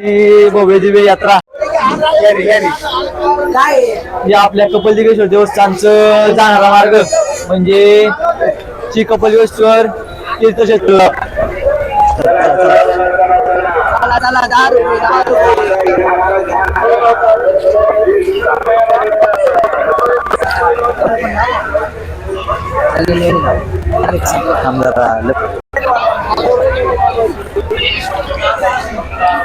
भव्य दिव्य यात्रा. या आपल्या कपल दिगेश्वर देवस्थानचं जाणारा मार्ग म्हणजे श्री कपल तीर्थक्षेत्र. थांब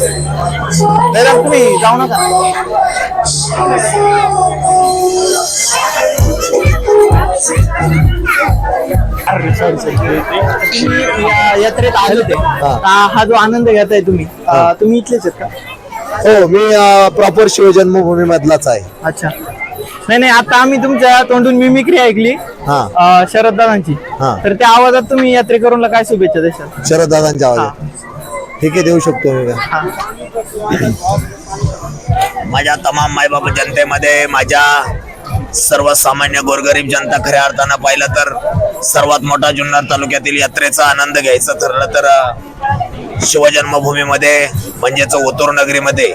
वीस वीस रुपये मॅडम तुम्ही जाऊ नका. तुम्ही या यात्रेत आले होते. हा. हा जो आनंद घेताय तुम्ही अं, तुम्ही इथलेच आहेत का? हो मी प्रॉपर शिवजन्मभूमी मधलाच आहे. अच्छा. नाही नाही आता आम्ही तुमच्या तोंडून मिमिक्री ऐकली हा. अं, शरद दादांची. हा. तर त्या आवाजात तुम्ही यात्रेकरूंना काय शुभेच्छा देशाल? शरद दादांच्या आवाज ठीक आहे देऊ शकतो मी. माझ्या तमाम मायबाप जनतेमध्ये माझ्या सर्वसामान्य गोरगरीब जनता खऱ्या अर्थानं पाहिलं तर सर्वात मोठा जुन्नर तालुक्यातील यात्रेचा आनंद घ्यायचं ठरलं तर शिवजन्मभूमीमध्ये म्हणजेच ओतूर नगरीमध्ये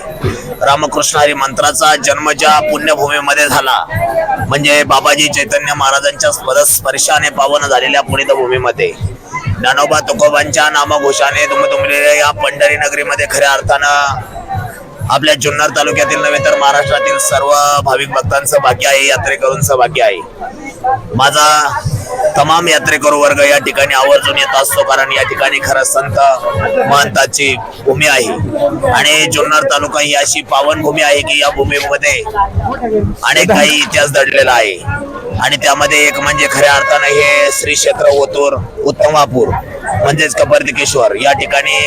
रामकृष्ण हरी मंत्राचा जन्म ज्या पुण्यभूमीमध्ये झाला म्हणजे बाबाजी चैतन्य महाराजांच्या स्पर्शाने पावन झालेल्या पुणित भूमीमध्ये. ज्ञानोबा तुकोबांच्या नामघोषाने तुम्ही तुमलेल्या या पंढरी नगरीमध्ये खऱ्या अर्थानं आपल्या जुन्नर तालुक्यातील नव्हे तर महाराष्ट्रातील सर्व भाविक भक्तांचं भाग्य आहे यात्रेकरूंचं भाग्य आहे. माझा तमाम यात्रेकरू वर्ग या ठिकाणी आवर्जून येत असतो कारण या ठिकाणी खरं संत महंताची भूमी आहे. आणि जुन्नर तालुका ही अशी पावन भूमी आहे की या भूमीमध्ये अनेक काही इतिहास दडलेला आहे. आणि त्यामध्ये एक म्हणजे खऱ्या अर्थानं हे श्री क्षेत्र ओतूर उत्तमापूर म्हणजेच कपर्दिकेश्वर या ठिकाणी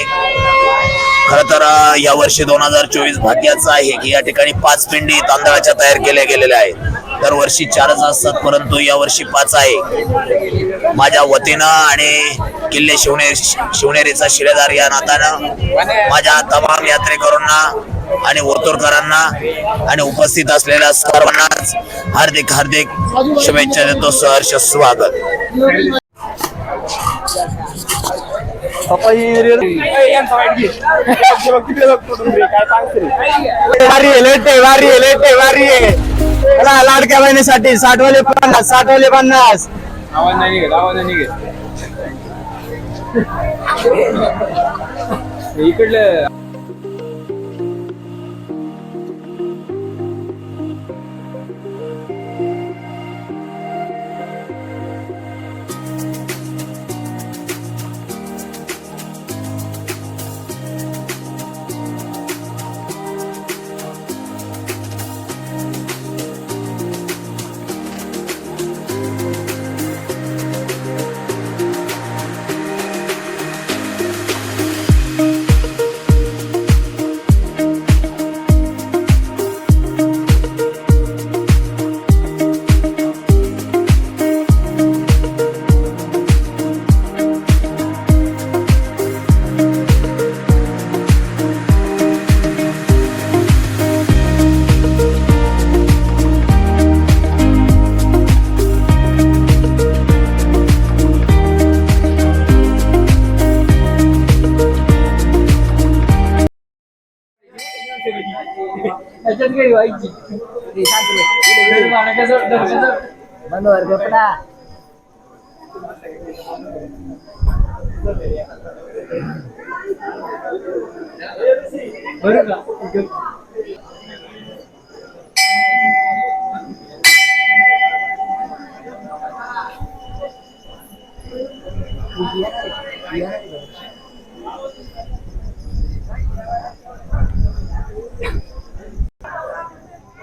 खर तर या वर्षी दोन हजार चोवीस भाग्याचं आहे की या ठिकाणी पाच पिंडी तांदळाच्या तयार केल्या गेलेल्या आहेत. दरवर्षी चारच असतात परंतु या वर्षी पाच आहे. माझ्या वतीनं आणि किल्ले शिवने शिवनेरीचा शिलेदार या नात्यानं माझ्या तमाम यात्रेकरूंना आणि ओतोरकरांना आणि उपस्थित असलेल्या सर्वांनाच हार्दिक हार्दिक शुभेच्छा देतो सहर्ष स्वागत. वारी वारी वारी लाडक्या बहिणीसाठी साठवले पन्नास साठवले पन्नास. आवाज नाही आवाज नाही इकडलं त्याच्यात काही व्हायची मनोहर कपडा बरं का Yeah.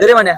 दे म्हण्या